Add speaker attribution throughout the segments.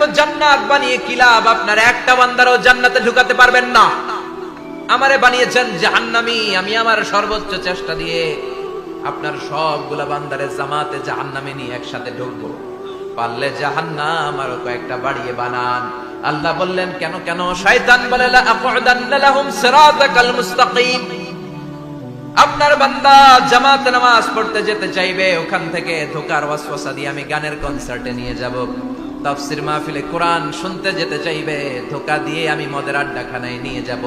Speaker 1: জন্য জান্নাত বানিয়ে কি লাভ? আপনার একটা বান্দারও জান্নাতে ঢুকাতে পারবেন না। আমারে বানিয়েছেন জাহান্নামি। আমি আমার সর্বোচ্চ চেষ্টা দিয়ে আপনার সবগুলা বান্দারে জামাতে জাহান্নামে নিয়ে একসাথে ঢুকবো। পারলে জাহান্নাম আরও কয়েকটা বাড়িয়ে বানান। আল্লাহ বললেন, কেন কেন? শয়তান বলে লাহুম সিরাতাকাল মুস্তাকিম। আপনার বান্দা জামাত নামাজ পড়তে যেতে চাইবে, ওখান থেকে ধোকার ওয়াসওয়াসা দিয়ে আমি গানের কনসার্টে নিয়ে যাব। তাফসির মাহফিলে কোরআন শুনতে যেতে চাইবে, ধোকা দিয়ে আমি মদের আড্ডাখানায় নিয়ে যাব।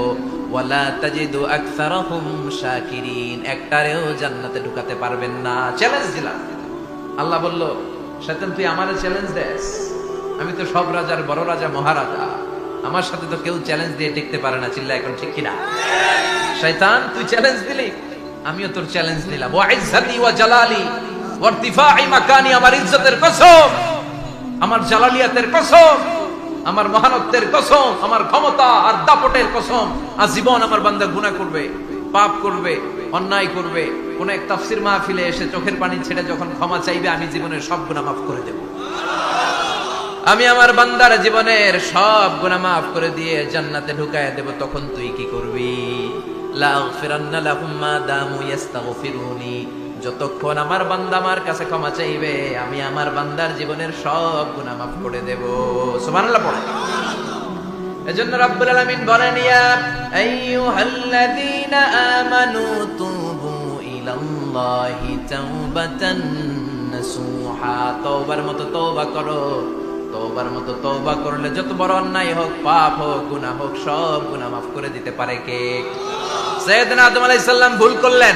Speaker 1: ওয়ালা তাজিদু আকসারাহুম শাকিরিন, একটারেও জান্নাতে ঢুকাতে পারবেন না। চ্যালেঞ্জ দিলাম। আল্লাহ বলল, শয়তান, তুই আমারে চ্যালেঞ্জ দেস? আমি তো সব রাজার বড় রাজা, মহারাজা। আমার সাথে তো কেউ চ্যালেঞ্জ দিয়ে টিকতে পারে না চিল্লা এখন ঠিক কিনা? শয়তান, তুই চ্যালেঞ্জ দিলি? আমিও তোর চ্যালেঞ্জ দিলাম ওয়া ইজ্জতি ওয়া জালালি, ওয়া ইরতিফাই মাকানি, আমার ইজ্জতের কসম। আমার জালালিয়াতের কসম, আমার মহানত্বের কসম, আমার ক্ষমতা আর দাপটের কসম, আজীবন আমার বান্দা গুনাহ করবে, পাপ করবে, অন্যায় করবে। কোন এক তাফসির মাহফিলে এসে চোখের পানি ছেড়ে যখন ক্ষমা চাইবে, আমি জীবনের সব গুনাহ মাফ করে দেব। আমি আমার বান্দার জীবনের সব গুনাহ মাফ করে দিয়ে জান্নাতে ঢুকায় দেব, তখন তুই কি করবি? লাগফিরান্না লাহুম মা দামু ইস্তাগফিরুনি যতক্ষণ আমার বান্দা আমার কাছে ক্ষমা চাইবে, আমি আমার বান্দার জীবনের সব গুনাহ মাফ করে দেব। সুবহানাল্লাহ পড়ে। এজন্য রাব্বুল আলামিন বলেন, ইয়া আইয়ুহাল্লাযীনা আমানু তুবু ইলাল্লাহি তাওবাতান নাসুহা। তওবার মতো তওবা করো। তওবার মতো তওবা করলে যত বড় অন্যায় হোক, পাপ হোক, গুনাহ হোক, সব গুনাহ মাফ করে দিতে পারে কে? সৈয়দনা আদম আলাইহিস সালাম ভুল করলেন।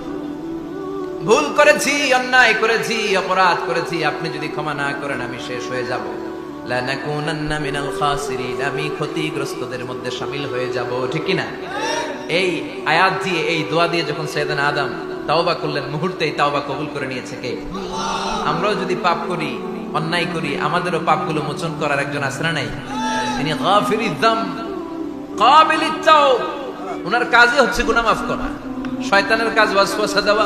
Speaker 1: ভুল করেছি, অন্যায় করেছি, অপরাধ করেছি, আপনি যদি ক্ষমা না করেন, আমি শেষ হয়ে যাব। মিনাল খাসিরিন, আমি ক্ষতিগ্রস্তদের মধ্যে হয়ে যাব, ঠিক এই আয়াত দিয়ে, এই দোয়া দিয়ে যখন আদম তাওবা করলেন, মুহূর্তেই তাওবা কবুল করে নিয়েছে কে? আমরাও যদি পাপ করি, অন্যায় করি, আমাদেরও পাপগুলো মোচন করার একজন আসরা নাই? তিনি ওনার কাজই হচ্ছে গুনাহ মাফ করা। শয়তানের কাজ ওয়াসওয়াসা দেওয়া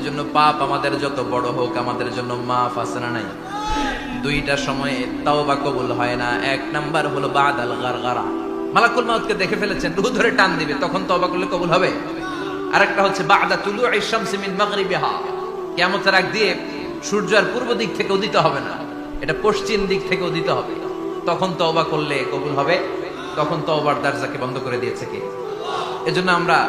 Speaker 1: এজন্য পাপ আমাদের যত বড় হোক, আমাদের জন্য মাফ আছে না নাই? দুইটা সময়ে তাওবা কবুল হয় না। এক নাম্বার হলো বাদাল গারগারা। মালাকুল মাউতকে দেখে ফেলেছেন, রুহ ধরে টান দিবে, তখন তওবা করলে কবুল হবে। আরেকটা হচ্ছে, বাদা তুলু শামসি মিন মাগরিবিহা। কিয়ামতের আগ দিয়ে সূর্য আর পূর্ব দিক থেকে উদিত হবে না। এটা পশ্চিম দিক থেকে উদিত হবে। তখন তওবা করলে কবুল হবে। তখন তো তওবার দরজাকে বন্ধ করে দিয়েছে কে? এজন্য আমরা